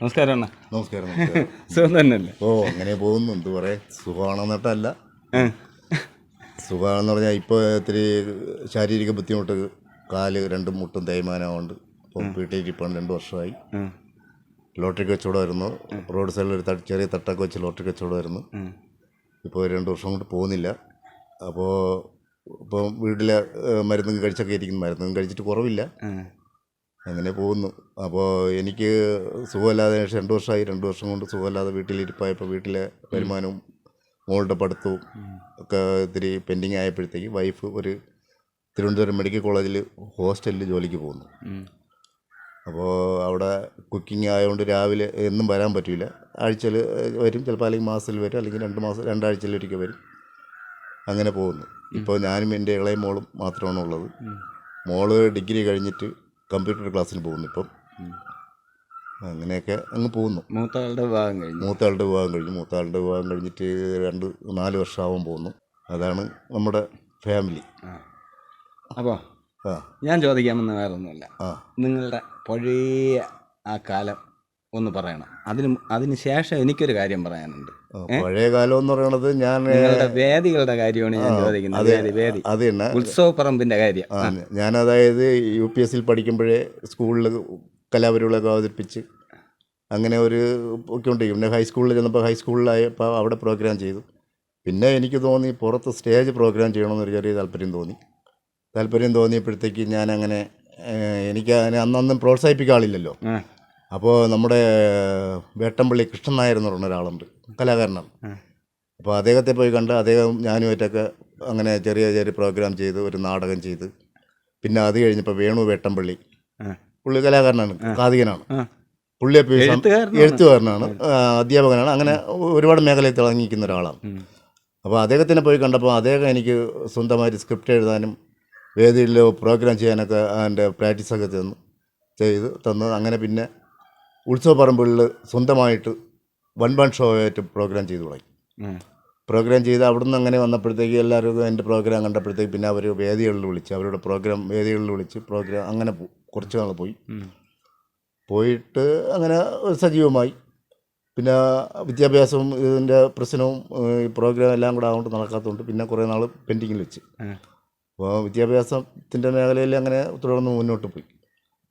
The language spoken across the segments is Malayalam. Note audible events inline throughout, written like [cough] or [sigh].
നമസ്കാരം അണ്ണ. നമസ്കാരം സുഖം തന്നെയല്ലേ? ഓ അങ്ങനെ പോകുന്നു. എന്ത് പറയാ? സുഖമാണെന്നിട്ടല്ല. സുഖമാണെന്ന് പറഞ്ഞാൽ ഇപ്പോൾ ഇത്തിരി ശാരീരിക ബുദ്ധിമുട്ട് കാൽ രണ്ടും മുട്ടും തേയ്മാനമുണ്ട് അപ്പം വീട്ടിലിരിപ്പാണ് രണ്ട് വർഷമായി. ലോട്ടറി കച്ചവടമായിരുന്നു റോഡ് സൈഡിൽ ഒരു തട്ട് ചെറിയ തട്ടൊക്കെ വെച്ച് ലോട്ടറി കച്ചവടമായിരുന്നു ഇപ്പോൾ രണ്ട് വർഷം കൊണ്ട് പോകുന്നില്ല. അപ്പോൾ ഇപ്പം വീട്ടിലെ മരുന്നും കഴിച്ചൊക്കെ ഇരിക്കുന്നു. മരുന്നും കഴിച്ചിട്ട് കുറവില്ല. അങ്ങനെ പോകുന്നു. അപ്പോൾ എനിക്ക് സുഖമില്ലാതെ ശേഷം രണ്ട് വർഷമായി രണ്ട് വർഷം കൊണ്ട് സുഖമില്ലാതെ വീട്ടിലിരിപ്പായപ്പോൾ വീട്ടിലെ വരുമാനവും മോളുടെ പഠിത്തവും ഒക്കെ ഇത്തിരി പെൻഡിങ് ആയപ്പോഴത്തേക്ക് വൈഫ് ഒരു തിരുവനന്തപുരം മെഡിക്കൽ കോളേജിൽ ഹോസ്റ്റലിൽ ജോലിക്ക് പോകുന്നു. അപ്പോൾ അവിടെ കുക്കിംഗ് ആയതുകൊണ്ട് രാവിലെ എന്നും വരാൻ പറ്റില്ല ആഴ്ചയിൽ വരും. ചിലപ്പോൾ അല്ലെങ്കിൽ മാസത്തിൽ വരും. അല്ലെങ്കിൽ രണ്ട് മാസം രണ്ടാഴ്ചയിൽ ഒരിക്കൽ വരും. അങ്ങനെ പോകുന്നു. ഇപ്പോൾ ഞാനും എന്റെ ഇളയ മോളും മാത്രമാണ് ഉള്ളത് മോൾ ഡിഗ്രി കഴിഞ്ഞിട്ട് കമ്പ്യൂട്ടർ ക്ലാസ്സിന് പോകുന്നു ഇപ്പം. അങ്ങനെയൊക്കെ അങ്ങ് പോകുന്നു. മൂത്താളുടെ വിവാഹം കഴിഞ്ഞു. മൂത്താളുടെ വിവാഹം കഴിഞ്ഞു. മൂത്താളുടെ വിവാഹം കഴിഞ്ഞിട്ട് രണ്ട് നാല് വർഷമാവാൻ പോകുന്നു. അതാണ് നമ്മുടെ ഫാമിലി. അപ്പോൾ ആ. ഞാൻ ചോദിക്കാമെന്ന് വേറെ ഒന്നുമില്ല ആ. നിങ്ങളുടെ പഴയ ആ കാലം ഒന്ന് പറയണം. അതിന് അതിന് ശേഷം എനിക്കൊരു കാര്യം പറയാനുണ്ട്. പഴയ കാലം എന്ന് പറയുന്നത് ഞാൻ നിങ്ങളുടെ വേദികളുടെ കാര്യമാണ് ഞാൻ ചോദിക്കുന്നത്. വേദി വേദി. അത് തന്നെ. ഉത്സവ പറമ്പിന്റെ കാര്യം ഞാൻ അതായത് യു പി എസിൽ പഠിക്കുമ്പോഴേ സ്കൂളിൽ കലാപരികളൊക്കെ അവതരിപ്പിച്ച് അങ്ങനെ ഒരു ഒക്കെ ഉണ്ട് പിന്നെ ഹൈസ്കൂളിൽ ചെന്നപ്പോൾ ഹൈസ്കൂളിലായപ്പോൾ അവിടെ പ്രോഗ്രാം ചെയ്തു. പിന്നെ എനിക്ക് തോന്നി പുറത്ത് സ്റ്റേജ് പ്രോഗ്രാം ചെയ്യണമെന്നൊരു ചെറിയ താല്പര്യം തോന്നി. താല്പര്യം തോന്നിയപ്പോഴത്തേക്ക് ഞാൻ അങ്ങനെ എനിക്ക് അതിനെ അന്നൊന്നും ആ. അപ്പോൾ നമ്മുടെ വേട്ടമ്പള്ളി കൃഷ്ണൻ നായർ എന്ന് പറഞ്ഞ ഒരാളുണ്ട് കലാകാരനാണ്. അപ്പോൾ അദ്ദേഹത്തെ പോയി കണ്ട് അദ്ദേഹം ഞാനുമായിട്ടൊക്കെ അങ്ങനെ ചെറിയ ചെറിയ പ്രോഗ്രാം ചെയ്ത് ഒരു നാടകം ചെയ്ത്. പിന്നെ അത് കഴിഞ്ഞപ്പോൾ വേണു വേട്ടമ്പള്ളി. പുള്ളി കലാകാരനാണ് കാതികനാണ്. പുള്ളിയെ എഴുത്തുകാരനാണ്. അധ്യാപകനാണ്. അങ്ങനെ ഒരുപാട് മേഖലയിൽ തിളങ്ങിക്കുന്ന ഒരാളാണ്. അപ്പോൾ അദ്ദേഹത്തിനെ പോയി കണ്ടപ്പോൾ അദ്ദേഹം എനിക്ക് സ്വന്തമായിട്ട് സ്ക്രിപ്റ്റ് എഴുതാനും വേദിയിൽ പ്രോഗ്രാം ചെയ്യാനൊക്കെ അതിന്റെ പ്രാക്ടീസൊക്കെ തന്നു ചെയ്ത് തന്നു. അങ്ങനെ പിന്നെ ഉത്സവ പറമ്പുകളിൽ സ്വന്തമായിട്ട് വൺ വൺ ഷോ ആയിട്ട് പ്രോഗ്രാം ചെയ്തു തുടങ്ങി. പ്രോഗ്രാം ചെയ്ത് അവിടുന്ന് അങ്ങനെ വന്നപ്പോഴത്തേക്ക് എല്ലാവരും എന്റെ പ്രോഗ്രാം കണ്ടപ്പോഴത്തേക്ക് പിന്നെ അവർ വേദികളിൽ വിളിച്ച് അവരുടെ പ്രോഗ്രാം വേദികളിൽ വിളിച്ച് പ്രോഗ്രാം അങ്ങനെ കുറച്ച് നാൾ പോയി. പോയിട്ട് അങ്ങനെ സജീവമായി. പിന്നെ വിദ്യാഭ്യാസവും ഇതിന്റെ പ്രശ്നവും ഈ പ്രോഗ്രാം എല്ലാം കൂടെ അതുകൊണ്ട് നടക്കാത്തതുകൊണ്ട് പിന്നെ കുറേ നാൾ പെൻഡിങ്ങിൽ വെച്ച്. അപ്പോൾ വിദ്യാഭ്യാസത്തിന്റെ മേഖലയിൽ അങ്ങനെ തുടർന്ന് മുന്നോട്ട് പോയി.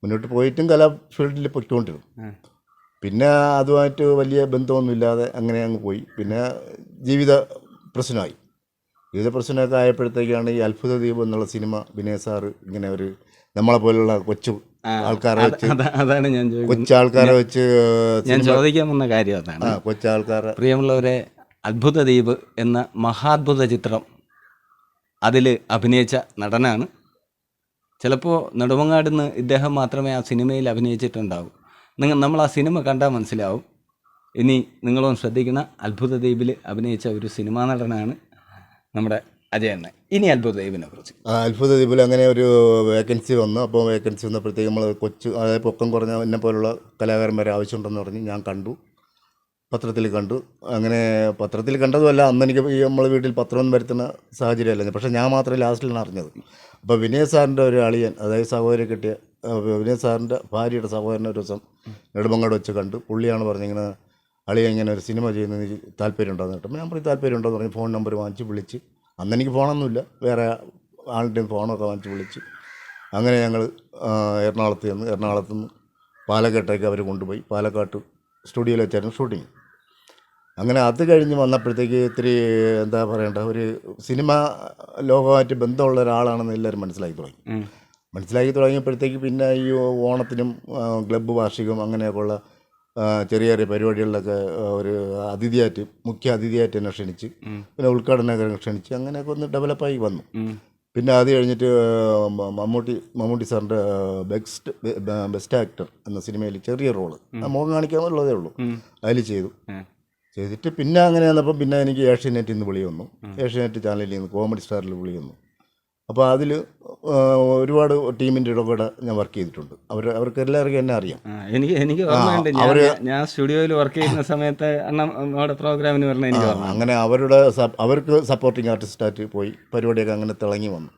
മുന്നോട്ട് പോയിട്ടും കല ഫീൽഡിൽ പൊയ്ക്കൊണ്ടിരുന്നു. പിന്നെ അതുമായിട്ട് വലിയ ബന്ധമൊന്നുമില്ലാതെ അങ്ങനെ അങ്ങ് പോയി. പിന്നെ ജീവിത പ്രശ്നമായി. ജീവിത പ്രശ്നമൊക്കെ ആയപ്പോഴത്തേക്കാണ് ഈ അത്ഭുത ദ്വീപ് എന്നുള്ള സിനിമ വിനയ സാറ് ഇങ്ങനെ ഒരു നമ്മളെ പോലുള്ള കൊച്ചു ആൾക്കാരെ വെച്ച് അതാണ് ഞാൻ കൊച്ചാൾക്കാരെ വെച്ച് ഞാൻ ചോദിക്കാൻ വന്ന കാര്യം അതാണ്. കൊച്ചാൾക്കാരെ പ്രിയമുള്ളവരെ അത്ഭുത ദ്വീപ് എന്ന മഹാത്ഭുത ചിത്രം അതിൽ അഭിനയിച്ച നടനാണ് ചിലപ്പോൾ നെടുമങ്ങാട് നിന്ന് ഇദ്ദേഹം മാത്രമേ ആ സിനിമയിൽ അഭിനയിച്ചിട്ടുണ്ടാവൂ. നിങ്ങൾ നമ്മൾ ആ സിനിമ കണ്ടാൽ മനസ്സിലാവും. ഇനി നിങ്ങളൊന്ന് ശ്രദ്ധിക്കുന്ന അത്ഭുത ദ്വീപിൽ അഭിനയിച്ച ഒരു സിനിമാ നടനാണ് നമ്മുടെ അജയണ്ണൻ. ഇനി അത്ഭുത ദ്വീപിനെ കുറിച്ച്. അത്ഭുത ദ്വീപിൽ അങ്ങനെ ഒരു വേക്കൻസി വന്നു. അപ്പോൾ വേക്കൻസി വന്നപ്പോഴത്തേക്ക് നമ്മൾ കൊച്ചു അതായത് പൊക്കം കുറഞ്ഞ എന്നെ പോലുള്ള കലാകാരന്മാരെ ആവശ്യമുണ്ടെന്ന് പറഞ്ഞ് ഞാൻ കണ്ടു. പത്രത്തിൽ കണ്ടു. അങ്ങനെ പത്രത്തിൽ കണ്ടതുമല്ല അന്ന് എനിക്ക് ഈ നമ്മൾ വീട്ടിൽ പത്രമൊന്നും വരുത്തുന്ന സാഹചര്യമല്ല പക്ഷേ ഞാൻ മാത്രമേ ലാസ്റ്റിലാണ് അറിഞ്ഞത്. അപ്പോൾ വിനയ സാറിന്റെ ഒരു അളിയൻ അതായത് സഹോദരി കിട്ടിയ വിനയ സാറിന്റെ ഭാര്യയുടെ സഹോദരനെ ഒരു ദിവസം നെടുമങ്ങാട് വെച്ച് കണ്ടു. പുള്ളിയാണ് പറഞ്ഞിങ്ങനെ അളിയ ഇങ്ങനെ ഒരു സിനിമ ചെയ്യുന്നതിന് താല്പര്യം എന്ന് കേട്ടപ്പോൾ ഞാൻ പറഞ്ഞു താല്പര്യമുണ്ടോ എന്ന് പറഞ്ഞ്. ഫോൺ നമ്പർ വാങ്ങിച്ച് വിളിച്ച്. അന്ന് എനിക്ക് ഫോണൊന്നുമില്ല. വേറെ ആളുടെയും ഫോണൊക്കെ വാങ്ങിച്ച് വിളിച്ച്. അങ്ങനെ ഞങ്ങൾ എറണാകുളത്ത് ചെന്ന് എറണാകുളത്ത് നിന്ന് പാലക്കാട്ടേക്ക് അവർ കൊണ്ടുപോയി. പാലക്കാട്ട് സ്റ്റുഡിയോയിൽ വെച്ചായിരുന്നു ഷൂട്ടിങ്. അങ്ങനെ അത് കഴിഞ്ഞ് വന്നപ്പോഴത്തേക്ക് ഇത്തിരി എന്താ പറയണ്ട ഒരു സിനിമ ലോകമായിട്ട് ബന്ധമുള്ള ഒരാളാണെന്ന് എല്ലാവരും മനസ്സിലാക്കി തുടങ്ങി. മനസ്സിലാക്കി തുടങ്ങിയപ്പോഴത്തേക്ക് പിന്നെ ഈ ഓണത്തിനും ക്ലബ്ബ് വാർഷികം അങ്ങനെയൊക്കെയുള്ള ഉള്ള ചെറിയ ചെറിയ പരിപാടികളിലൊക്കെ ഒരു അതിഥിയായിട്ട് മുഖ്യ അതിഥിയായിട്ട് എന്നെ ക്ഷണിച്ച് പിന്നെ ഉദ്ഘാടനമൊക്കെ ക്ഷണിച്ച് അങ്ങനെയൊക്കെ ഒന്ന് ഡെവലപ്പായി വന്നു. പിന്നെ അത് കഴിഞ്ഞിട്ട് മമ്മൂട്ടി മമ്മൂട്ടി സാറിന്റെ ബെസ്റ്റ് ബെസ്റ്റ് ആക്ടർ എന്ന സിനിമയിൽ ചെറിയ റോൾ. മുഖം കാണിക്കാമെന്നുള്ളതേ ഉള്ളൂ. അതിൽ ചെയ്തു. ചെയ്തിട്ട് പിന്നെ അങ്ങനെ വന്നപ്പോൾ പിന്നെ എനിക്ക് ഏഷ്യാനെറ്റിൽ നിന്ന് വിളി വന്നു. ഏഷ്യാനെറ്റ് ചാനലിൽ നിന്ന് കോമഡി സ്റ്റാറിൽ വിളി വന്നു. അപ്പോൾ അതിൽ ഒരുപാട് ടീമിന്റെ കൂടെ ഞാൻ വർക്ക് ചെയ്തിട്ടുണ്ട്. അവർ അവർക്ക് എല്ലാവർക്കും എന്നെ അറിയാം. എനിക്ക് എനിക്ക് ഓർമ്മയുണ്ട്. ഞാൻ സ്റ്റുഡിയോയിൽ വർക്ക് ചെയ്യുന്ന സമയത്ത് പ്രോഗ്രാമിന് പറഞ്ഞ എനിക്ക് അങ്ങനെ അവരുടെ അവർക്ക് സപ്പോർട്ടിങ് ആർട്ടിസ്റ്റായിട്ട് പോയി. പരിപാടിയൊക്കെ അങ്ങനെ തിളങ്ങി വന്നു.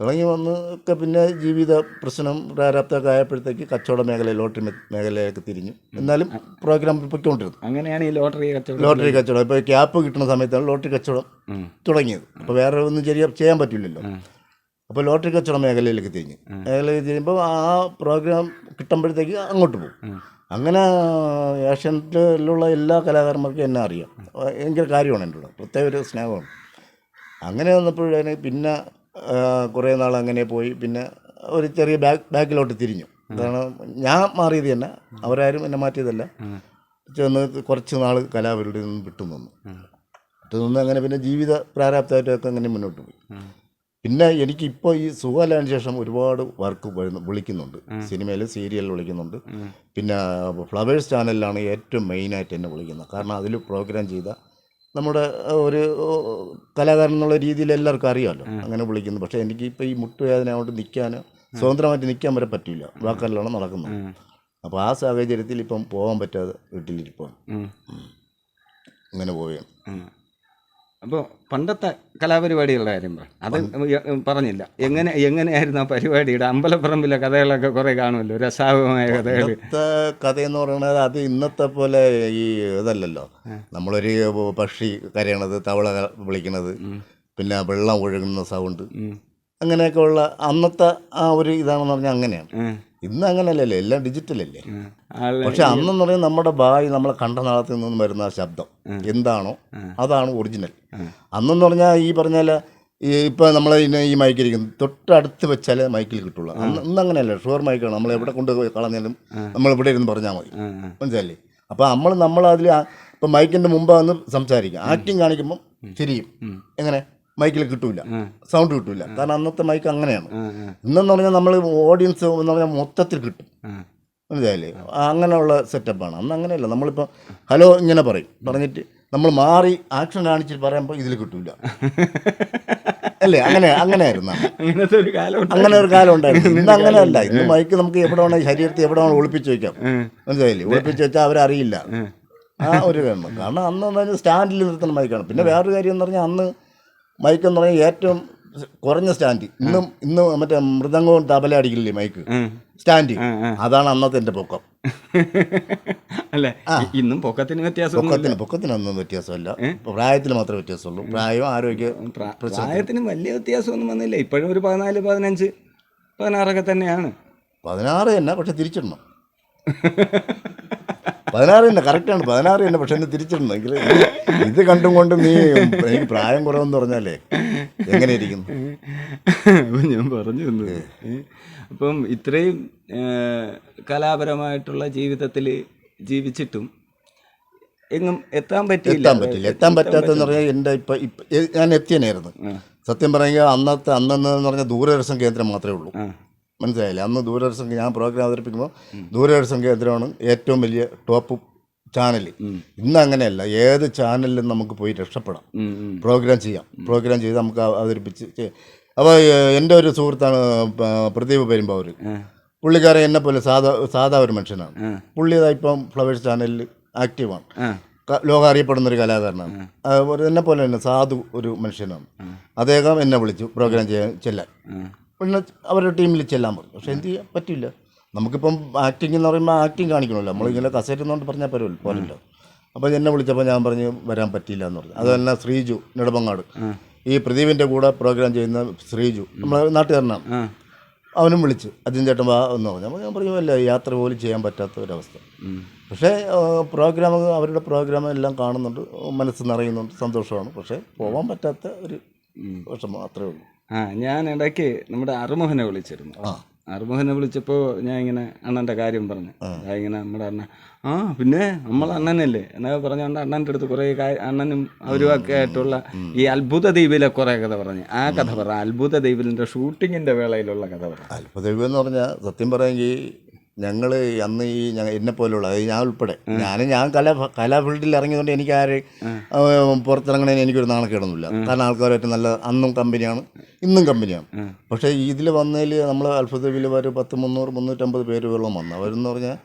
തിളങ്ങി വന്ന് ഒക്കെ പിന്നെ ജീവിത പ്രശ്നം പ്രാരാബ്ദമൊക്കെ ആയപ്പോഴത്തേക്ക് കച്ചവട മേഖല ലോട്ടറി മേഖലയൊക്കെ മേഖലയിലേക്ക് തിരിഞ്ഞു. എന്നാലും പ്രോഗ്രാം പൊയ്ക്കൊണ്ടിരുന്നു. അങ്ങനെയാണ് ഈ ലോട്ടറി കച്ചവടം. ലോട്ടറി കച്ചവടം. ഇപ്പോൾ ക്യാപ്പ് കിട്ടുന്ന സമയത്താണ് ലോട്ടറി കച്ചവടം. തുടങ്ങിയത്. അപ്പോൾ വേറെ ഒന്നും ചെറിയ ചെയ്യാൻ പറ്റില്ലല്ലോ. അപ്പോൾ ലോട്ടറി കച്ചവട മേഖലയിലേക്ക് തിരിഞ്ഞ്. മേഖലയിൽ തിരിയുമ്പോൾ ആ പ്രോഗ്രാം കിട്ടുമ്പോഴത്തേക്ക് അങ്ങോട്ട് പോകും. അങ്ങനെ ഏഷ്യനിലുള്ള എല്ലാ കലാകാരന്മാർക്കും എന്നെ അറിയാം. ഭയങ്കര കാര്യമാണ് എന്റെ കൂടെ പ്രത്യേക ഒരു സ്നേഹമാണ്. അങ്ങനെ വന്നപ്പോഴേ പിന്നെ കുറേ നാൾ അങ്ങനെ പോയി. പിന്നെ ഒരു ചെറിയ ബാക്ക് ബാക്കിലോട്ട് തിരിഞ്ഞു. കാരണം ഞാൻ മാറിയത് തന്നെ. അവരാരും എന്നെ മാറ്റിയതല്ല. ചെന്ന് കുറച്ച് നാൾ കലാപരിയുടെ നിന്ന് വിട്ടു നിന്നു വിട്ടു നിന്ന് അങ്ങനെ പിന്നെ ജീവിത പ്രാരാബ്ദമായിട്ടൊക്കെ അങ്ങനെ മുന്നോട്ട് പോയി. പിന്നെ എനിക്ക് ഇപ്പോൾ ഈ സുഖമല്ലാതിന് ശേഷം ഒരുപാട് വർക്ക് വരുന്നു വിളിക്കുന്നുണ്ട്. സിനിമയിൽ സീരിയൽ വിളിക്കുന്നുണ്ട്. പിന്നെ ഫ്ലവേഴ്സ് ചാനലിലാണ് ഏറ്റവും മെയിനായിട്ട് എന്നെ വിളിക്കുന്നത്. കാരണം അതിൽ പ്രോഗ്രാം ചെയ്ത നമ്മുടെ ഒരു കലാകാരൻ എന്നുള്ള രീതിയിൽ എല്ലാവർക്കും അറിയാമല്ലോ. അങ്ങനെ വിളിക്കുന്നു. പക്ഷേ എനിക്ക് ഇപ്പോൾ ഈ മുട്ടുവേദന കൊണ്ട് നിൽക്കാൻ സ്വതന്ത്രമായിട്ട് നിൽക്കാൻ വരെ പറ്റില്ല വാക്കല്ലാണ് നടക്കുന്നത്. അപ്പോൾ ആ സാഹചര്യത്തിൽ ഇപ്പം പോകാൻ പറ്റാതെ വീട്ടിലിരിപ്പാണ്. അങ്ങനെ പോവുകയാണ്. അപ്പോൾ പണ്ടത്തെ കലാപരിപാടികളുടെ കാര്യം അത് പറഞ്ഞില്ല. എങ്ങനെ എങ്ങനെയായിരുന്നു ആ പരിപാടിയുടെ അമ്പലപ്പറമ്പിലെ കഥകളൊക്കെ കുറേ കാണുമല്ലോ? രസാവമായ കഥകൾ കഥ എന്ന് പറയുന്നത് അത് ഇന്നത്തെ പോലെ ഈ ഇതല്ലല്ലോ. നമ്മളൊരു പക്ഷി കരയണത് തവള വിളിക്കണത് പിന്നെ വെള്ളം ഒഴുകുന്ന സൗണ്ട് അങ്ങനെയൊക്കെ ഉള്ള അന്നത്തെ ആ ഒരു ഇതാണെന്ന് പറഞ്ഞാൽ അങ്ങനെയാണ്. ഇന്ന് അങ്ങനെയല്ലല്ലോ എല്ലാം ഡിജിറ്റലല്ലേ? അല്ലേ പക്ഷെ അന്നെന്ന് പറയുന്നത് നമ്മുടെ ഭാവി നമ്മളെ കണ്ട നാളത്തിൽ നിന്നും വരുന്ന ആ ശബ്ദം. എന്താണോ അതാണ് ഒറിജിനൽ. അന്നെന്ന് പറഞ്ഞാൽ ഈ പറഞ്ഞാൽ ഈ ഇപ്പം നമ്മൾ ഈ മൈക്കിരിക്കുന്നു തൊട്ടടുത്ത് വെച്ചാൽ മൈക്കിൽ കിട്ടുള്ളൂ. അന്ന് ഇന്ന് അങ്ങനെയല്ല ഷുവർ മൈക്കാണ്. നമ്മൾ എവിടെ കൊണ്ട് കളഞ്ഞാലും നമ്മൾ ഇവിടെ ഇരുന്ന് പറഞ്ഞാൽ മതി. മനസ്സിലല്ലേ അപ്പോൾ നമ്മൾ നമ്മൾ അതിൽ ഇപ്പം മൈക്കിന്റെ മുമ്പ് വന്ന് സംസാരിക്കും. ആക്ടിങ് കാണിക്കുമ്പം ശരിയും എങ്ങനെ? മൈക്കിൽ കിട്ടൂല. സൗണ്ട് കിട്ടൂല. കാരണം അന്നത്തെ മൈക്ക് അങ്ങനെയാണ്. ഇന്നെന്ന് പറഞ്ഞാൽ നമ്മൾ ഓഡിയൻസ് എന്ന് പറഞ്ഞാൽ മൊത്തത്തിൽ കിട്ടും. മനസ്സിലായില്ലേ? അങ്ങനെയുള്ള സെറ്റപ്പാണ് അന്ന് അങ്ങനെയല്ല. നമ്മളിപ്പോൾ ഹലോ ഇങ്ങനെ പറയും. പറഞ്ഞിട്ട് നമ്മൾ മാറി ആക്ഷൻ കാണിച്ചിട്ട് പറയുമ്പോൾ ഇതിൽ കിട്ടൂല. അല്ലേ? അങ്ങനെ അങ്ങനെയായിരുന്നു ആയിരുന്നു അങ്ങനത്തെ ഒരു കാലം അങ്ങനെ ഒരു കാലം ഉണ്ടായിരുന്നു. ഇന്ന് അങ്ങനെയല്ല. ഇന്ന് മൈക്ക് നമുക്ക് എവിടെ വേണോ ശരീരത്തിൽ എവിടെ വേണോ ഒളിപ്പിച്ച് വെക്കാം. മനസ്സിലായില്ലേ? ഒളിപ്പിച്ച് വെച്ചാൽ അവരറിയില്ല. ആ. ഒരു കാരണം. കാരണം അന്ന് സ്റ്റാൻഡിൽ നിർത്തുന്ന മൈക്കാണ്. പിന്നെ വേറൊരു കാര്യം എന്ന് പറഞ്ഞാൽ അന്ന് മൈക്ക് എന്ന് പറഞ്ഞാൽ ഏറ്റവും കുറഞ്ഞ സ്റ്റാൻഡ്. ഇന്നും ഇന്ന് മറ്റേ മൃദംഗവും തബല അടിക്കില്ലേ മൈക്ക്? സ്റ്റാൻഡ്. അതാണ് അന്നത്തെ എന്റെ പൊക്കം. [laughs] അല്ലേ? ഇന്നും പൊക്കത്തിന് വ്യത്യാസം പൊക്കത്തിന് പൊക്കത്തിന് ഒന്നും വ്യത്യാസമല്ല. പ്രായത്തിൽ മാത്രമേ വ്യത്യാസമുള്ളൂ. പ്രായവും ആരോഗ്യ പ്രായത്തിന് വലിയ വ്യത്യാസമൊന്നും വന്നില്ല. ഇപ്പോഴും ഒരു പതിനാല് പതിനഞ്ച് പതിനാറൊക്കെ തന്നെയാണ്. പതിനാറ് തന്നെ പക്ഷെ തിരിച്ചിടണം. [laughs] പതിനാറ് തന്നെ കറക്റ്റാണ് പതിനാറ് തന്നെ പക്ഷെ എന്നെ തിരിച്ചിരുന്നെങ്കിൽ ഇത് കണ്ടും കൊണ്ട് നീ എനിക്ക് പ്രായം കുറവെന്ന് പറഞ്ഞാലേ എങ്ങനെ ഇരിക്കുന്നു അപ്പം ഞാൻ പറഞ്ഞു വന്നത് അപ്പം ഇത്രയും കലാപരമായിട്ടുള്ള ജീവിതത്തിൽ ജീവിച്ചിട്ടും എങ്ങും എത്താൻ പറ്റില്ല എത്താൻ പറ്റില്ല എത്താൻ പറ്റാത്തെന്ന് പറഞ്ഞാൽ എന്റെ ഇപ്പം ഇപ്പം ഞാൻ എത്തിയനായിരുന്നു. സത്യം പറയുക അന്നത്തെ അന്നെന്ന് പറഞ്ഞാൽ ദൂരദർശൻ കേന്ദ്രം മാത്രമേ ഉള്ളൂ. മനസ്സിലായില്ലേ? അന്ന് ദൂരദർശൻ ഞാൻ പ്രോഗ്രാം അവതരിപ്പിക്കുമ്പോൾ ദൂരദർശൻ കേന്ദ്രമാണ് ഏറ്റവും വലിയ ടോപ്പ് ചാനൽ ഇന്ന് അങ്ങനെയല്ല. ഏത് ചാനലിലും നമുക്ക് പോയി രക്ഷപ്പെടാം. പ്രോഗ്രാം ചെയ്യാം. പ്രോഗ്രാം ചെയ്ത് നമുക്ക് അവ- അവതരിപ്പിച്ച് അപ്പോൾ എന്റെ ഒരു സുഹൃത്താണ് പ്രദീപ് പെരുമ്പാവൂർ പുള്ളിക്കാരൻ എന്നെ പോലെ സാധാ സാധാ ഒരു മനുഷ്യനാണ്. പുള്ളി ഇപ്പം ഫ്ലവേഴ്സ് ചാനലിൽ ആക്റ്റീവാണ് ലോകം അറിയപ്പെടുന്ന ഒരു കലാകാരനാണ്. എന്നെ പോലെ തന്നെ സാധു ഒരു മനുഷ്യനാണ്. അദ്ദേഹം എന്നെ വിളിച്ചു പ്രോഗ്രാം ചെയ്യാൻ ചെല്ലാൻ. പിന്നെ അവരുടെ ടീമിൽ ചെല്ലാൻ പറഞ്ഞു. പക്ഷെ എന്ത് ചെയ്യാൻ പറ്റില്ല. നമുക്കിപ്പം ആക്ടിങ് എന്ന് പറയുമ്പോൾ ആക്ടിങ് കാണിക്കണമല്ലോ. നമ്മളിങ്ങനെ കസേരുന്നോണ്ട് പറഞ്ഞാൽ പോരല്ലോ. പോലല്ലോ അപ്പോൾ എന്നെ വിളിച്ചപ്പോൾ ഞാൻ പറഞ്ഞ് വരാൻ പറ്റിയില്ല എന്ന് പറഞ്ഞു. അതല്ല ശ്രീജു നെടുമങ്ങാട്. ഈ പ്രദീപിന്റെ കൂടെ പ്രോഗ്രാം ചെയ്യുന്ന ശ്രീജു നമ്മളെ നാട്ടുകാരനാണ്. അവനും വിളിച്ചു അജിൻ ചേട്ടൻ വാ എന്ന് പറഞ്ഞു. അപ്പോൾ ഞാൻ പറഞ്ഞു അല്ല യാത്ര പോലും ചെയ്യാൻ പറ്റാത്ത ഒരവസ്ഥ. പക്ഷേ പ്രോഗ്രാം അവരുടെ പ്രോഗ്രാം എല്ലാം കാണുന്നുണ്ട്. മനസ്സ് നിറയുന്നുണ്ട്. സന്തോഷമാണ്. പക്ഷേ പോകാൻ പറ്റാത്ത ഒരു വിഷമം അത്രേ ഉള്ളൂ. ആ ഞാൻ ഇടയ്ക്ക് നമ്മുടെ അറുമുഖനെ വിളിച്ചിരുന്നു. അറുമുഖനെ വിളിച്ചപ്പോൾ ഞാൻ ഇങ്ങനെ അണ്ണന്റെ കാര്യം പറഞ്ഞു. ഇങ്ങനെ നമ്മുടെ അണ്ണൻ ആ പിന്നെ നമ്മൾ അണ്ണനല്ലേ? എന്നൊക്കെ പറഞ്ഞുകൊണ്ട് അണ്ണന്റെ അടുത്ത് കുറേ അണ്ണനും അവരും ഒക്കെ ആയിട്ടുള്ള ഈ അത്ഭുത ദ്വീപിലെ കുറേ കഥ പറഞ്ഞു. ആ കഥ പറ അത്ഭുത ദ്വീപിലിന്റെ ഷൂട്ടിങ്ങിന്റെ വേളയിലുള്ള കഥ അത്ഭുത ദ്വീപ് എന്ന് പറഞ്ഞാൽ സത്യം പറയുമെങ്കിൽ ഞങ്ങൾ അന്ന് ഈ എന്നെ പോലുള്ള ഞാൻ ഉൾപ്പെടെ. ഞാൻ ഞാൻ കല കലാ ഫീൽഡിൽ ഇറങ്ങിയതുകൊണ്ട് എനിക്ക് ആര് പുറത്തിറങ്ങണേന് എനിക്കൊരു നാണക്കേടൊന്നുമില്ല. കാരണം ആൾക്കാരായിട്ട് നല്ല അന്നും കമ്പനിയാണ് ഇന്നും കമ്പനിയാണ്. പക്ഷേ ഇതിൽ വന്നതിൽ നമ്മൾ അത്ഭുതവിൽ ഒരു പത്ത് മുന്നൂറ് മുന്നൂറ്റമ്പത് പേര് വെള്ളം വന്നു. അവരെന്ന് പറഞ്ഞാൽ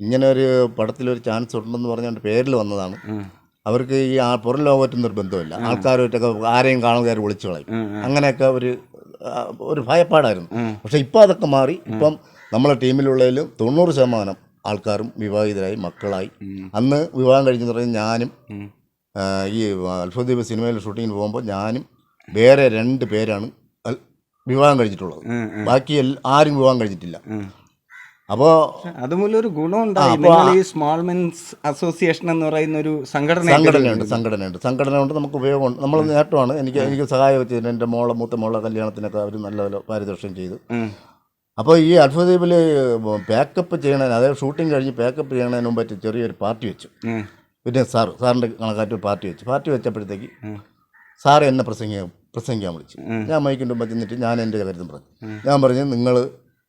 ഇങ്ങനെ ഒരു പടത്തിലൊരു ചാൻസ് ഉണ്ടെന്ന് പറഞ്ഞുകൊണ്ട് പേരിൽ വന്നതാണ്. അവർക്ക് ഈ ആ പുറം ലോകമായിട്ടൊന്നും ഒരു ബന്ധമില്ല ആൾക്കാരുമായിട്ടൊക്കെ ആരെയും കാണുകാർ വിളിച്ചു കളയും. അങ്ങനെയൊക്കെ ഒരു ഒരു ഭയപ്പാടായിരുന്നു. പക്ഷേ ഇപ്പം അതൊക്കെ മാറി. ഇപ്പം നമ്മളെ ടീമിലുള്ളതിലും തൊണ്ണൂറ് ശതമാനം ആൾക്കാരും വിവാഹിതരായി മക്കളായി. അന്ന് വിവാഹം കഴിഞ്ഞെന്ന് പറഞ്ഞാൽ ഞാനും ഈ അൽഫദ്വീപ് സിനിമയിൽ ഷൂട്ടിങ്ങിന് പോകുമ്പോൾ ഞാനും വേറെ രണ്ട് പേരാണ് വിവാഹം കഴിച്ചിട്ടുള്ളത് ബാക്കി ആരും വിവാഹം കഴിച്ചിട്ടില്ല അപ്പോൾ അതുമൂലം ഒരു ഗുണമുണ്ടായി സ്മോൾ മെൻസ് അസോസിയേഷൻ എന്ന് പറയുന്ന ഒരു സംഘടന സംഘടനയുണ്ട് സംഘടനയുണ്ട്. സംഘടന കൊണ്ട് നമുക്ക് ഉപയോഗമുണ്ട് നമ്മൾ നേട്ടമാണ്. എനിക്ക് എനിക്ക് സഹായം ചെയ്തത് എന്റെ മോളെ മൂത്ത മോളെ കല്യാണത്തിനൊക്കെ അവർ നല്ല പാരിതോഷം ചെയ്തു. അപ്പോൾ ഈ അൽഫദ്വീപിൽ പാക്കപ്പ് ചെയ്യണതിന് അതായത് ഷൂട്ടിംഗ് കഴിഞ്ഞ് പാക്കപ്പ് ചെയ്യണതിന് മുമ്പായിട്ട് ചെറിയൊരു പാർട്ടി വെച്ചു. പിന്നെ സാർ സാറിന്റെ കണക്കാറ്റ് പാർട്ടി വെച്ചു. പാർട്ടി വെച്ചപ്പോഴത്തേക്ക് സാർ എന്നെ പ്രസംഗിക്കാൻ പ്രസംഗിക്കാൻ വിളിച്ചു. ഞാൻ മൈക്കിന്റെ മുമ്പ് ചെന്നിട്ട് ഞാൻ എന്റെ കാര്യം പറഞ്ഞു. ഞാൻ പറഞ്ഞു നിങ്ങൾ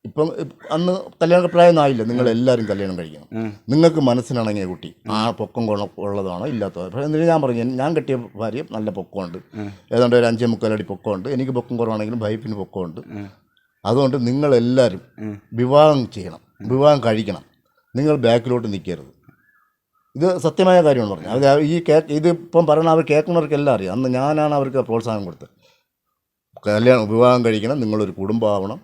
ഇപ്പം അന്ന് കല്യാണ പ്രായമൊന്നും ആയില്ല. നിങ്ങൾ എല്ലാവരും കല്യാണം കഴിക്കണം. നിങ്ങൾക്ക് മനസ്സിനിണങ്ങിയ കുട്ടി. ആ. പൊക്കം ഉള്ളതാണോ ഇല്ലാത്തതോ? പക്ഷേ എന്നിട്ട് ഞാൻ പറഞ്ഞു ഞാൻ കെട്ടിയ ഭാര്യ നല്ല പൊക്കമുണ്ട്. ഏതാണ്ട് ഒരു അഞ്ചേ മുക്കാലടി പൊക്കമുണ്ട്. എനിക്ക് പൊക്കം കുറവാണെങ്കിലും വൈഫിന് പൊക്കമുണ്ട്. അതുകൊണ്ട് നിങ്ങളെല്ലാവരും വിവാഹം ചെയ്യണം. വിവാഹം കഴിക്കണം. നിങ്ങൾ ബാക്കിലോട്ട് നിൽക്കരുത്. ഇത് സത്യമായ കാര്യമാണ് പറഞ്ഞത്. അത് ഈ കേ ഇത് ഇപ്പം പറയണ അവർ കേൾക്കുന്നവർക്കെല്ലാം അറിയാം. അന്ന് ഞാനാണ് അവർക്ക് പ്രോത്സാഹനം കൊടുത്തത്. കല്യാണം വിവാഹം കഴിക്കണം. നിങ്ങളൊരു കുടുംബമാവണം.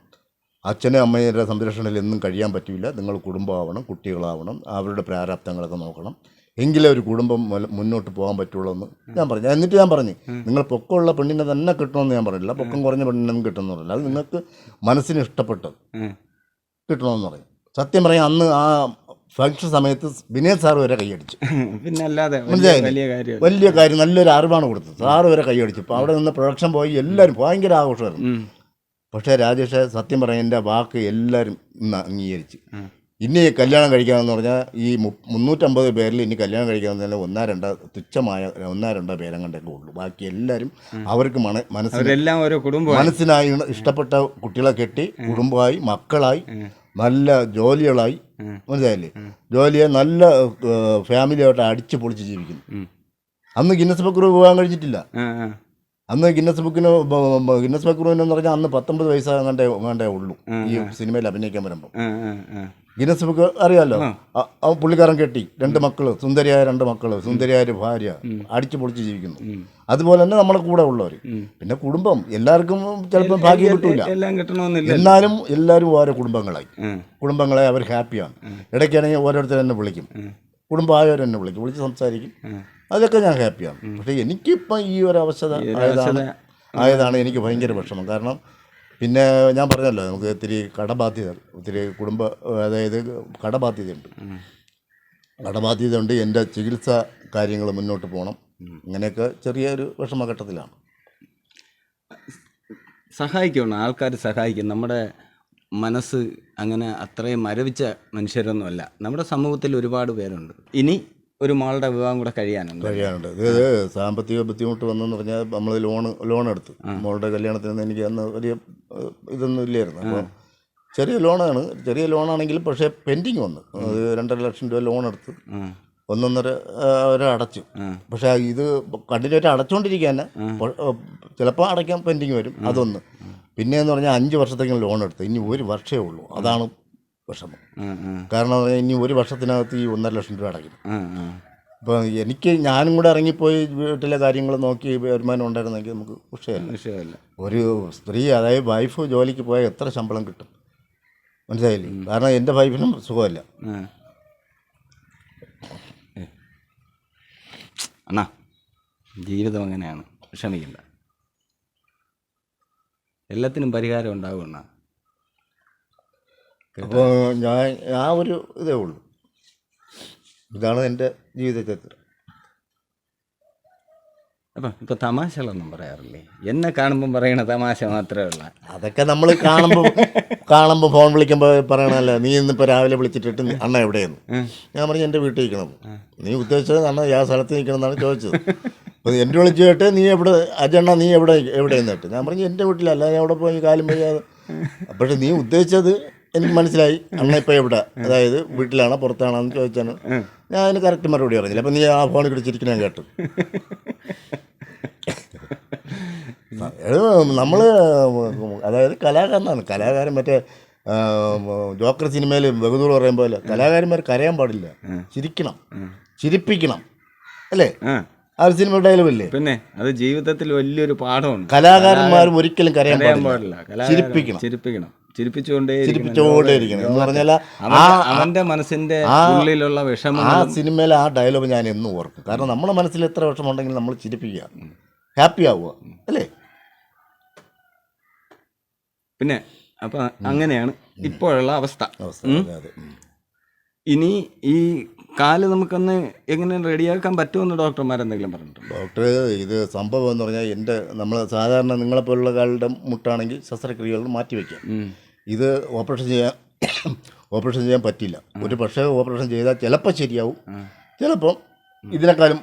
അച്ഛനും അമ്മയുടെ സംരക്ഷണയിൽ എന്നും കഴിയാൻ പറ്റില്ല. നിങ്ങൾ കുടുംബമാവണം കുട്ടികളാവണം. അവരുടെ പ്രാരാബ്ദങ്ങളൊക്കെ നോക്കണം. എങ്കിലേ ഒരു കുടുംബം മുന്നോട്ട് പോകാൻ പറ്റുള്ളൂ എന്ന് ഞാൻ പറഞ്ഞു. എന്നിട്ട് ഞാൻ പറഞ്ഞു നിങ്ങൾ പൊക്കമുള്ള പെണ്ണിനെ തന്നെ കിട്ടണമെന്ന് ഞാൻ പറഞ്ഞില്ല. പൊക്കം കുറഞ്ഞ പെണ്ണിനും കിട്ടുമെന്ന് പറഞ്ഞില്ല. അത് നിങ്ങൾക്ക് മനസ്സിന് ഇഷ്ടപ്പെട്ടത് കിട്ടണമെന്ന് പറയും. സത്യം പറയാം അന്ന് ആ ഫംഗ്ഷൻ സമയത്ത് വിനയ് സാർ വരെ കൈയടിച്ചു. പിന്നെ അല്ലാതെ വലിയ- മനസ്സിലായില്ലേ? വലിയ കാര്യം നല്ലൊരു അറിവാണ് കൊടുത്തത്. സാറ് വരെ കൈയടിച്ചു. അപ്പോൾ അവിടെ നിന്ന് പ്രൊഡക്ഷൻ പോയി എല്ലാവരും ഭയങ്കര ആഘോഷമായിരുന്നു. പക്ഷേ രാജേഷ് സത്യം പറയാൻ എന്റെ വാക്ക് എല്ലാവരും ഇന്ന് അംഗീകരിച്ചു. ഇനി കല്യാണം കഴിക്കാമെന്ന് പറഞ്ഞാൽ ഈ മുന്നൂറ്റമ്പത് പേരിൽ ഇനി കല്യാണം കഴിക്കാമെന്ന് പറഞ്ഞാൽ ഒന്നാ രണ്ടാ തുച്ഛമായ ഒന്നാ രണ്ടോ പേരങ്ങണ്ടൊക്കെ ഉള്ളൂ. ബാക്കി എല്ലാവരും അവർക്ക് മന മനസ്സിലെല്ലാം ഓരോ കുടുംബം മനസ്സിനായി ഇഷ്ടപ്പെട്ട കുട്ടികളെ കെട്ടി കുടുംബമായി മക്കളായി നല്ല ജോലികളായി മനസ്സിലായില്ലേ? ജോലിയെ നല്ല ഫാമിലിയായിട്ട് അടിച്ചു പൊളിച്ച് ജീവിക്കുന്നു. അന്ന് ഗിന്നസ് ബുക്ക് പോകാൻ കഴിഞ്ഞിട്ടില്ല. അന്ന് ഗിന്നസ് ബുക്കിന് ഗിന്നസ് ബുക്ക് എന്ന് പറഞ്ഞാൽ അന്ന് പത്തൊമ്പത് വയസ്സാകേണ്ടേ ഉള്ളൂ ഈ സിനിമയിൽ അഭിനയിക്കാൻ വരുമ്പോൾ ആ. ബുക്ക് അറിയാലോ? ആ- പുള്ളിക്കാരൻ കെട്ടി. രണ്ട് മക്കൾ സുന്ദരിയായ രണ്ട് മക്കൾ സുന്ദരിയായ ഒരു ഭാര്യ അടിച്ചു പൊളിച്ച് ജീവിക്കുന്നു. അതുപോലെ തന്നെ നമ്മുടെ കൂടെ ഉള്ളവർ പിന്നെ കുടുംബം എല്ലാവർക്കും ചിലപ്പോൾ ഭാഗ്യം കിട്ടൂല. എന്നാലും എല്ലാവരും ഓരോ കുടുംബങ്ങളായി. കുടുംബങ്ങളായി കുടുംബങ്ങളെ അവർ ഹാപ്പിയാണ്. ഇടയ്ക്കാണെങ്കിൽ ഓരോരുത്തർ എന്നെ വിളിക്കും. കുടുംബമായവർ എന്നെ വിളിക്കും. വിളിച്ച് സംസാരിക്കും. അതൊക്കെ ഞാൻ ഹാപ്പിയാണ്. പക്ഷേ എനിക്കിപ്പം ഈ ഒരു അവസ്ഥ ആയതാണ് ആയതാണ് എനിക്ക് ഭയങ്കര വിഷമം. കാരണം പിന്നെ ഞാൻ പറഞ്ഞല്ലോ നമുക്ക് ഇത്തിരി കടബാധ്യത ഒത്തിരി കുടുംബ അതായത് കടബാധ്യതയുണ്ട്. കടബാധ്യതയുണ്ട് എന്റെ ചികിത്സ കാര്യങ്ങൾ മുന്നോട്ട് പോകണം. അങ്ങനെയൊക്കെ ചെറിയൊരു വിഷമഘട്ടത്തിലാണ്. സഹായിക്കണം ആൾക്കാർ സഹായിക്കും. നമ്മുടെ മനസ്സ് അങ്ങനെ അത്രയും മരവിച്ച മനുഷ്യരൊന്നുമല്ല. നമ്മുടെ സമൂഹത്തിൽ ഒരുപാട് പേരുണ്ട്. ഇനി ഒരു മകളുടെ വിവാഹം കൂടെ കഴിയാനുണ്ട്. കഴിയാനുണ്ട്. ഇത് സാമ്പത്തിക ബുദ്ധിമുട്ട് വന്നെന്ന് പറഞ്ഞാൽ നമ്മൾ ലോൺ ലോൺ എടുത്തു മോളുടെ കല്യാണത്തിന് എനിക്ക് അന്ന് വലിയ ഇതൊന്നും ഇല്ലായിരുന്നു. അപ്പോൾ ചെറിയ ലോണാണ്. ചെറിയ ലോണാണെങ്കിലും പക്ഷേ പെൻഡിങ് വന്നു. അത് രണ്ടര ലക്ഷം രൂപ ലോൺ എടുത്ത്. ഒന്നൊന്നര വരെ അടച്ചു. പക്ഷേ ഇത് കണ്ടിന്യൂ ആയിട്ട് അടച്ചുകൊണ്ടിരിക്കാൻ ചിലപ്പോൾ അടയ്ക്കാൻ പെൻഡിങ് വരും. അതൊന്ന്. പിന്നെ എന്ന് പറഞ്ഞാൽ അഞ്ച് വർഷത്തേക്കും ലോൺ എടുത്ത്. ഇനി ഒരു വർഷമേ ഉള്ളൂ. അതാണ് വിഷമം. കാരണം ഇനി ഒരു വർഷത്തിനകത്ത് ഈ ഒന്നര ലക്ഷം രൂപ അടയ്ക്കും. അപ്പോൾ എനിക്ക് ഞാനും കൂടെ ഇറങ്ങിപ്പോയി വീട്ടിലെ കാര്യങ്ങൾ നോക്കി വരുമാനം ഉണ്ടായിരുന്നെങ്കിൽ നമുക്ക് വിഷയമല്ല. വിഷയമല്ല. ഒരു സ്ത്രീ അതായത് വൈഫ് ജോലിക്ക് പോയാൽ എത്ര ശമ്പളം കിട്ടും? മനസ്സിലായില്ലേ? കാരണം എന്റെ വൈഫിനും സുഖമല്ല. അണ്ണാ ജീവിതം അങ്ങനെയാണ്. ക്ഷമിക്കണ്ട. എല്ലാത്തിനും പരിഹാരം ഉണ്ടാവും അണ്ണാ. അപ്പോൾ ഞാൻ ആ ഒരു ഇതേ ഉള്ളൂ. ഇതാണ് എന്റെ ജീവിത ചരിത്രം. അപ്പം ഇപ്പൊ തമാശകളൊന്നും പറയാറില്ലേ? എന്നെ കാണുമ്പോൾ പറയണ തമാശ മാത്രമേ ഉള്ള. അതൊക്കെ നമ്മൾ കാണുമ്പോൾ കാണുമ്പോൾ ഫോൺ വിളിക്കുമ്പോൾ പറയണല്ലോ നീ ഇന്നിപ്പോൾ രാവിലെ വിളിച്ചിട്ടിട്ട് അണ്ണ എവിടെയെന്ന്? ഞാൻ പറഞ്ഞു എന്റെ വീട്ടിൽ നിൽക്കണം. നീ ഉദ്ദേശിച്ചത് അണ്ണ ആ സ്ഥലത്ത് നിൽക്കണം എന്നാണ് ചോദിച്ചത്. അപ്പോൾ എന്റെ വിളിച്ച് കേട്ട് നീ എവിടെ അജണ്ണ നീ എവിടെ എവിടെയെന്ന്? കേട്ട് ഞാൻ പറഞ്ഞു എന്റെ വീട്ടിലല്ല ഞാൻ എവിടെ പോയി കാലം വയ്യാതെ. അപ്പോഴേ നീ ഉദ്ദേശിച്ചത് എനിക്ക് മനസ്സിലായി. അണ്ണ ഇപ്പോൾ എവിടെ? അതായത് വീട്ടിലാണോ? പുറത്താണോ എന്ന് ചോദിച്ചാണ് ഞാൻ അതിന് കറക്റ്റ് മറുപടി പറഞ്ഞില്ല. അപ്പം നീ ആ ഫോൺ പിടിച്ചിരിക്കുന്ന ഞാൻ കേട്ടു നമ്മൾ അതായത് കലാകാരനാണ്. കലാകാരൻ മറ്റേ ജോക്കർ സിനിമയിൽ ബഹദൂർ പറയും പോലെ കലാകാരന്മാർ കരയാൻ പാടില്ല. ചിരിക്കണം. ചിരിപ്പിക്കണം. അല്ലേ? ആ. ഒരു സിനിമ ഡയലോഗല്ലേ പിന്നെ അത് ജീവിതത്തിൽ വലിയൊരു പാഠമാണ് കലാകാരന്മാരും ഒരിക്കലും കരയാൻ പാടില്ല. ചിരിപ്പിക്കണം. ചിരിപ്പിക്കണം. ചിരിപ്പിച്ചുകൊണ്ടേ ചിരിപ്പിച്ചോണ്ടേയിരിക്കണം എന്ന് പറഞ്ഞാൽ അവന്റെ അവന്റെ മനസ്സിന്റെ ഉള്ളിലുള്ള വിഷമം ആ സിനിമയിലെ ആ ഡയലോഗ് ഞാൻ എന്നും ഓർക്കും. കാരണം നമ്മുടെ മനസ്സിൽ എത്ര വിഷമമുണ്ടെങ്കിലും നമ്മൾ ചിരിപ്പിക്കുക. ഹാപ്പി ആവുക. അല്ലേ? പിന്നെ അപ്പൊ അങ്ങനെയാണ് ഇപ്പോഴുള്ള അവസ്ഥ. ഇനി ഈ കാൽ നമുക്കൊന്ന് എങ്ങനെ റെഡിയാക്കാൻ പറ്റുമെന്ന് ഡോക്ടർമാർ എന്തെങ്കിലും പറഞ്ഞിട്ടുണ്ട്? ഡോക്ടർ ഇത് സംഭവം എന്ന് പറഞ്ഞാൽ എന്റെ നമ്മൾ സാധാരണ നിങ്ങളെപ്പോലുള്ള കാലിന്റെ മുട്ടാണെങ്കിൽ ശസ്ത്രക്രിയകൾ മാറ്റി വയ്ക്കാം. ഇത് ഓപ്പറേഷൻ ചെയ്യാൻ ഓപ്പറേഷൻ ചെയ്യാൻ പറ്റില്ല. ഒരു പക്ഷേ ഓപ്പറേഷൻ ചെയ്താൽ ചിലപ്പോൾ ശരിയാവും. ചിലപ്പം ഇതിനേക്കാളും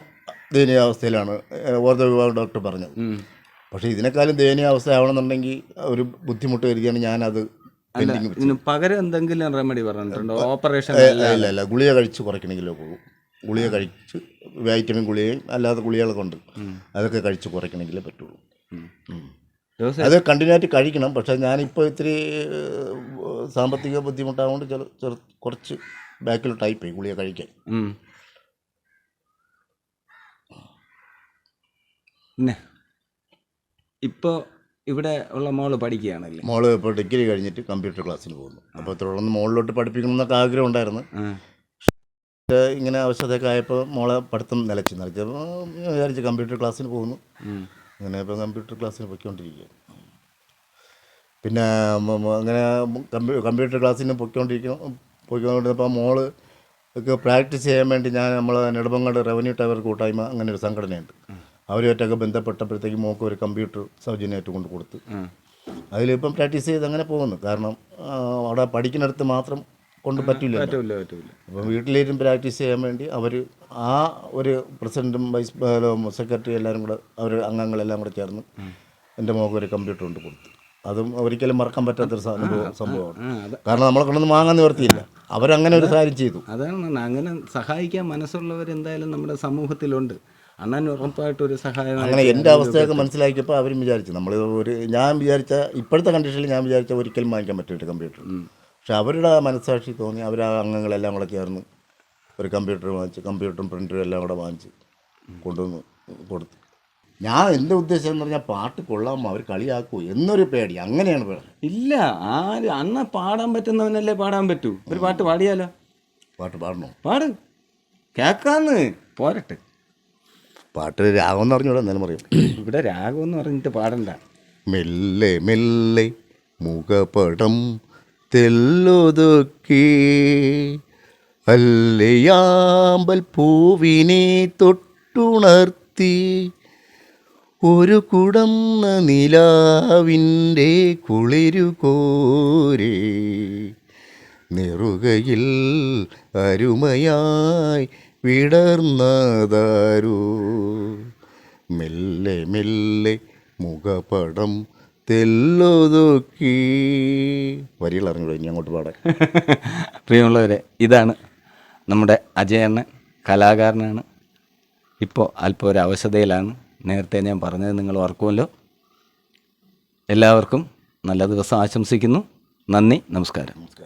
ദയനീയാവസ്ഥയിലാണ് ഓർത്ത വിഭാഗം ഡോക്ടർ പറഞ്ഞത്. പക്ഷേ ഇതിനേക്കാളും ദയനീയാവസ്ഥ ആവണമെന്നുണ്ടെങ്കിൽ ഒരു ബുദ്ധിമുട്ട് കരുതിയാണ് ഞാനത് ഇതിന് പകരം എന്തെങ്കിലും റെമഡി പറഞ്ഞിട്ടുണ്ടോ? ഓപ്പറേഷൻ ഇല്ല ഇല്ല. ഗുളിക കഴിച്ച് കുറയ്ക്കണമെങ്കിലേ പോകും ഗുളിക കഴിച്ച് വൈറ്റമിൻ ഗുളികയും അല്ലാതെ ഗുളികകളൊക്കെ ഉണ്ട്. അതൊക്കെ കഴിച്ച് കുറയ്ക്കണമെങ്കിലേ പറ്റുള്ളൂ. ഉം. ദിവസം അത് കണ്ടിന്യൂ ആയിട്ട് കഴിക്കണം. പക്ഷേ ഞാനിപ്പോൾ ഇത്തിരി ഏഹ്, സാമ്പത്തിക ബുദ്ധിമുട്ടായതുകൊണ്ട് ചെറു ചെറു കുറച്ച് ബാക്കിലോട്ടായി പോയി ഗുളിക കഴിക്കാൻ. ഉം. പിന്നെ ഇപ്പോൾ ഇവിടെ ഉള്ള മോൾ പഠിക്കുകയാണല്ലേ? മോൾ ഇപ്പോൾ ഡിഗ്രി കഴിഞ്ഞിട്ട് കമ്പ്യൂട്ടർ ക്ലാസ്സിന് പോകുന്നു. അപ്പോൾ തുടർന്ന് മോളിലോട്ട് പഠിപ്പിക്കണം എന്നൊക്കെ ആഗ്രഹം ഉണ്ടായിരുന്നു. ഇങ്ങനെ അവസ്ഥയൊക്കെ ആയപ്പോൾ മോളെ പഠിത്തം നിലച്ച് നിലച്ചപ്പോൾ വിചാരിച്ച് കമ്പ്യൂട്ടർ ക്ലാസ്സിന് പോകുന്നു. അങ്ങനെ ഇപ്പോൾ കമ്പ്യൂട്ടർ ക്ലാസ്സിന് പൊയ്ക്കൊണ്ടിരിക്കുക പിന്നെ അങ്ങനെ കമ്പ്യൂ കമ്പ്യൂട്ടർ ക്ലാസ്സിന് പൊയ്ക്കൊണ്ടിരിക്കും പോയിക്കൊണ്ടിരുന്നപ്പോൾ മോൾ ഒക്കെ പ്രാക്ടീസ് ചെയ്യാൻ വേണ്ടി ഞാൻ നമ്മൾ നെടുമ്പങ്ങാട് റവന്യൂ ടവർ കൂട്ടായ്മ അങ്ങനെ ഒരു സംഘടനയുണ്ട് അവരുമായിട്ടൊക്കെ ബന്ധപ്പെട്ടപ്പോഴത്തേക്ക് മോക്ക് ഒരു കമ്പ്യൂട്ടർ സൗജന്യമായിട്ട് കൊണ്ട് കൊടുത്ത്. അതിലിപ്പം പ്രാക്ടീസ് ചെയ്ത് അങ്ങനെ പോകുന്നു. കാരണം അവിടെ പഠിക്കുന്നിടത്ത് മാത്രം കൊണ്ട് പറ്റില്ല പറ്റില്ല പറ്റില്ല അപ്പം വീട്ടിലേക്കും പ്രാക്ടീസ് ചെയ്യാൻ വേണ്ടി അവർ ആ ഒരു പ്രസിഡന്റും വൈസ് സെക്രട്ടറി എല്ലാവരും കൂടെ അവർ അംഗങ്ങളെല്ലാം കൂടെ ചേർന്ന് എന്റെ മോക്ക് ഒരു കമ്പ്യൂട്ടർ കൊണ്ട് കൊടുത്തു. അതും ഒരിക്കലും മറക്കാൻ പറ്റാത്തൊരു അനുഭവം സംഭവമാണ്. കാരണം നമ്മളെ കൊണ്ടൊന്നും വാങ്ങാൻ നിവർത്തിയില്ല. അവരങ്ങനെ ഒരു കാര്യം ചെയ്തു. അതാണ് അങ്ങനെ സഹായിക്കാൻ മനസ്സുള്ളവർ എന്തായാലും നമ്മുടെ സമൂഹത്തിലുണ്ട്. അണ്ണൻ ഉറപ്പായിട്ട് ഒരു സഹായം അങ്ങനെ എന്റെ അവസ്ഥയൊക്കെ മനസ്സിലാക്കിയപ്പോൾ അവരും വിചാരിച്ചു നമ്മൾ ഒരു ഞാൻ വിചാരിച്ച ഇപ്പോഴത്തെ കണ്ടീഷനിൽ ഞാൻ വിചാരിച്ച ഒരിക്കലും വാങ്ങിക്കാൻ പറ്റില്ല കമ്പ്യൂട്ടർ പക്ഷെ അവരുടെ മനസ്സാക്ഷി തോന്നി അവർ ആ അംഗങ്ങളെല്ലാം കൂടെ ചേർന്ന് ഒരു കമ്പ്യൂട്ടർ വാങ്ങിച്ച് കമ്പ്യൂട്ടറും പ്രിന്ററും എല്ലാം കൂടെ വാങ്ങിച്ച് കൊണ്ടുവന്ന് കൊടുത്തു. ഞാൻ എന്റെ ഉദ്ദേശം എന്ന് പറഞ്ഞാൽ പാട്ട് കൊള്ളാമോ? അവർ കളിയാക്കൂ എന്നൊരു പേടി. അങ്ങനെയാണ് പേടി. ഇല്ല ആര് അണ്ണ പാടാൻ പറ്റുന്നവനല്ലേ പാടാൻ പറ്റൂ? ഒരു പാട്ട് പാടിയാലോ? പാട്ട് പാടണോ? പാട്. കേക്കാന്ന് പോരട്ടെ. പാട്ട് രാഗമെന്ന് പറഞ്ഞൂടെ എന്നാലും പറയും. [clears throat] ഇവിടെ രാഗം എന്ന് പറഞ്ഞിട്ട് പാടണ്ട. മെല്ലെ മെല്ലെ മുഖപടം തെല്ലൊതുക്കി അല്ലയാമ്പൽ പൂവിനെ തൊട്ടുണർത്തി ഒരു കുടന്ന നിലാവിന്റെ കുളിരുകോരേ നെറുകയിൽ അരുമയായി വിടർന്നതാരോ? മെല്ലെ മെല്ലെ മുഖപടം തെല്ലൊതുക്കി. വരികൾ അറിഞ്ഞൂടെ ഇനി അങ്ങോട്ട് പാടാൻ? [laughs] പ്രിയമുള്ളവരെ ഇതാണ് നമ്മുടെ അജയണ്ണൻ കലാകാരനാണ്. ഇപ്പോൾ അല്പം ഒരു അവശതയിലാണ്. നേരത്തെ ഞാൻ പറഞ്ഞത് നിങ്ങൾ ഓർക്കുമല്ലോ. എല്ലാവർക്കും നല്ല ദിവസം ആശംസിക്കുന്നു. നന്ദി നമസ്കാരം.